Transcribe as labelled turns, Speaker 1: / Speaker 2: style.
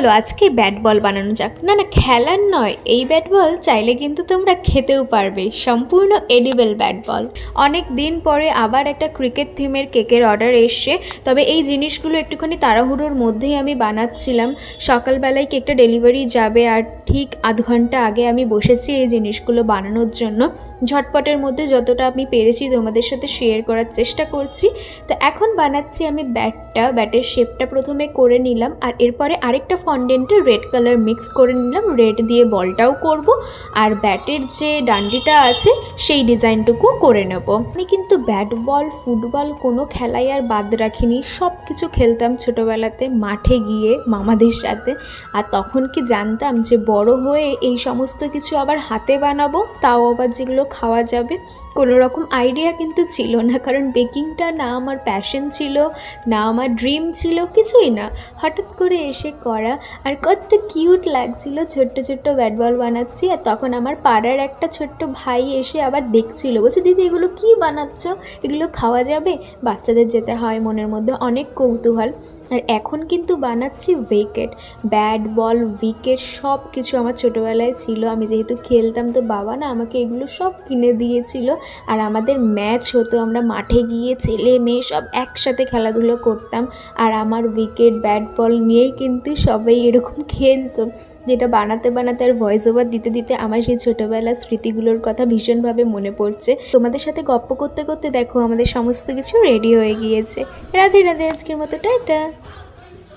Speaker 1: চলো আজকে bat ball বানানো যাক। না না, খেলার নয়, এই ব্যাট বল চাইলে কিন্তু তোমরা খেতেও পারবে, সম্পূর্ণ এডিবেল ব্যাট বল। অনেক দিন পরে আবার একটা ক্রিকেট থিমের কেকের অর্ডার এসছে, তবে এই জিনিসগুলো একটুখানি তাড়াহুড়োর মধ্যেই আমি বানাচ্ছিলাম। সকালবেলায় কেকটা ডেলিভারি যাবে আর ঠিক আধ ঘণ্টা আগে আমি বসেছি এই জিনিসগুলো বানানোর জন্য। ঝটপটের মধ্যে যতটা আমি পেরেছি তোমাদের সাথে শেয়ার করার চেষ্টা করছি। তো এখন বানাচ্ছি আমি ব্যাটটা, ব্যাটের শেপটা প্রথমে করে নিলাম আর এরপরে আরেকটা ফন্ডেন্টে রেড কালার মিক্স করে নিলাম। রেড দিয়ে বলটাও করব আর ব্যাটের যে ডান্ডিটা আছে সেই ডিজাইনটুকু করে নেব। আমি কিন্তু ব্যাট বল ফুটবল কোনো খেলাই আর বাদ রাখিনি। সব কিছু খেলতাম ছোটোবেলাতে, মাঠে গিয়ে মামাদের সাথে। আর তখন কি জানতাম যে বড় হয়ে এই সমস্ত কিছু আবার হাতে বানাবো, তাও আবার যেগুলো খাওয়া যাবে। কোনো রকম আইডিয়া কিন্তু ছিল না, কারণ বেকিংটা না আমার প্যাশন ছিল, না আমার ড্রিম ছিল, কিছুই না। হঠাৎ করে এসে করা আর কত কিউট লাগছিল, ছোট্ট ছোট্ট ব্যাট বল বানাচ্ছি, আর তখন আমার পাড়ার একটা ছোট্ট ভাই এসে আবার দেখছিল, বলছে, দিদি, এগুলো কি বানাচ্ছ? এগুলো খাওয়া যাবে? বাচ্চাদের যেতে হয় মনের মধ্যে অনেক কৌতূহল। আর এখন কিন্তু বানাচ্ছি উইকেট ব্যাট বল উইকেট সব কিছু আমার ছোটোবেলায় ছিল। আমি যেহেতু খেলতাম তো বাবা না আমাকে এগুলো সব কিনে দিয়েছিল। আর আমাদের ম্যাচ হতো, আমরা মাঠে গিয়ে ছেলে মেয়ে সব একসাথে খেলাধুলো করতাম। আর আমার উইকেট ব্যাট বল নিয়েই কিন্তু সবাই এরকম খেলতো। যেটা বানাতে বানাতে আর ভয়েস ওভার দিতে দিতে আমার সেই ছোটোবেলার স্মৃতিগুলোর কথা ভীষণভাবে মনে পড়ছে। তোমাদের সাথে গপ্প করতে করতে দেখো আমাদের সমস্ত কিছু রেডি হয়ে গিয়েছে। রাধে রাধে, আজকের মতো, টাটা।